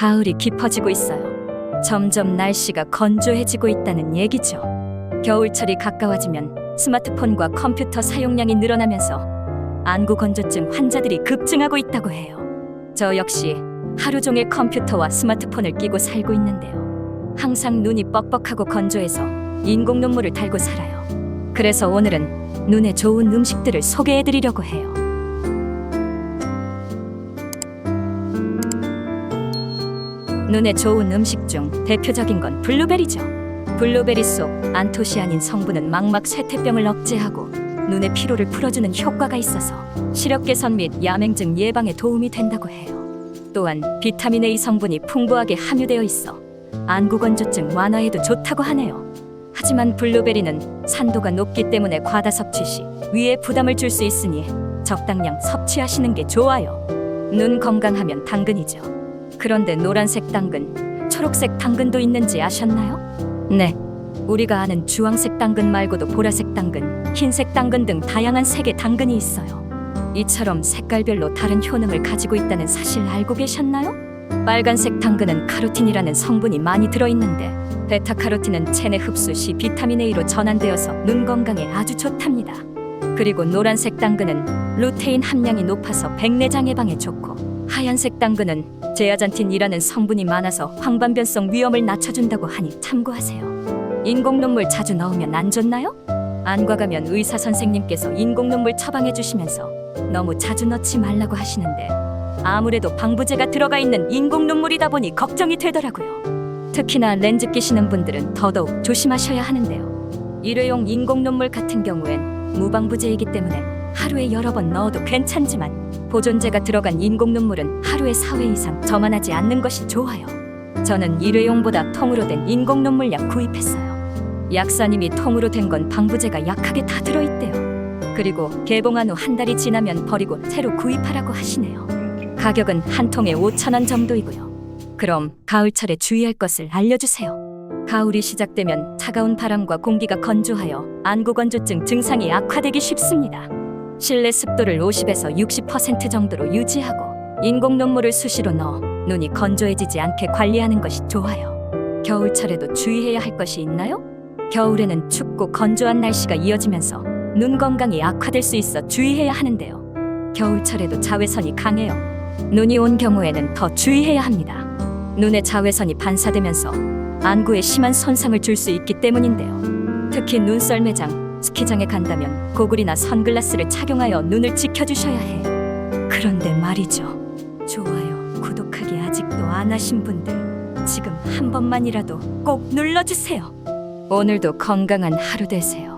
가을이 깊어지고 있어요. 점점 날씨가 건조해지고 있다는 얘기죠. 겨울철이 가까워지면 스마트폰과 컴퓨터 사용량이 늘어나면서 안구 건조증 환자들이 급증하고 있다고 해요. 저 역시 하루 종일 컴퓨터와 스마트폰을 끼고 살고 있는데요. 항상 눈이 뻑뻑하고 건조해서 인공 눈물을 달고 살아요. 그래서 오늘은 눈에 좋은 음식들을 소개해 드리려고 해요. 눈에 좋은 음식 중 대표적인 건 블루베리죠. 블루베리 속 안토시아닌 성분은 망막 쇠퇴병을 억제하고 눈의 피로를 풀어주는 효과가 있어서 시력 개선 및 야맹증 예방에 도움이 된다고 해요. 또한 비타민 A 성분이 풍부하게 함유되어 있어 안구 건조증 완화에도 좋다고 하네요. 하지만 블루베리는 산도가 높기 때문에 과다 섭취 시 위에 부담을 줄 수 있으니 적당량 섭취하시는 게 좋아요. 눈 건강하면 당근이죠. 그런데 노란색 당근, 초록색 당근도 있는지 아셨나요? 네. 우리가 아는 주황색 당근 말고도 보라색 당근, 흰색 당근 등 다양한 색의 당근이 있어요. 이처럼 색깔별로 다른 효능을 가지고 있다는 사실 알고 계셨나요? 빨간색 당근은 카로틴이라는 성분이 많이 들어있는데 베타카로틴은 체내 흡수 시 비타민 A로 전환되어서 눈 건강에 아주 좋답니다. 그리고 노란색 당근은 루테인 함량이 높아서 백내장 예방에 좋고 하얀색 당근은 제아잔틴이라는 성분이 많아서 황반변성 위험을 낮춰준다고 하니 참고하세요. 인공 눈물 자주 넣으면 안 좋나요? 안과 가면 의사 선생님께서 인공 눈물 처방해 주시면서 너무 자주 넣지 말라고 하시는데 아무래도 방부제가 들어가 있는 인공 눈물이다 보니 걱정이 되더라고요. 특히나 렌즈 끼시는 분들은 더더욱 조심하셔야 하는데요. 일회용 인공 눈물 같은 경우엔 무방부제이기 때문에 하루에 여러 번 넣어도 괜찮지만 보존제가 들어간 인공 눈물은 하루에 4회 이상 저만하지 않는 것이 좋아요. 저는 일회용보다 통으로 된 인공 눈물약 구입했어요. 약사님이 통으로 된 건 방부제가 약하게 다 들어있대요. 그리고 개봉한 후 한 달이 지나면 버리고 새로 구입하라고 하시네요. 가격은 한 통에 5천 원 정도이고요. 그럼 가을철에 주의할 것을 알려주세요. 가을이 시작되면 차가운 바람과 공기가 건조하여 안구 건조증 증상이 악화되기 쉽습니다. 실내 습도를 50에서 60% 정도로 유지하고 인공 눈물을 수시로 넣어 눈이 건조해지지 않게 관리하는 것이 좋아요. 겨울철에도 주의해야 할 것이 있나요? 겨울에는 춥고 건조한 날씨가 이어지면서 눈 건강이 악화될 수 있어 주의해야 하는데요. 겨울철에도 자외선이 강해요. 눈이 온 경우에는 더 주의해야 합니다. 눈에 자외선이 반사되면서 안구에 심한 손상을 줄 수 있기 때문인데요. 특히 눈썰 매장, 스키장에 간다면 고글이나 선글라스를 착용하여 눈을 지켜주셔야 해요. 그런데 말이죠. 좋아요, 구독하기 아직도 안 하신 분들 지금 한 번만이라도 꼭 눌러주세요. 오늘도 건강한 하루 되세요.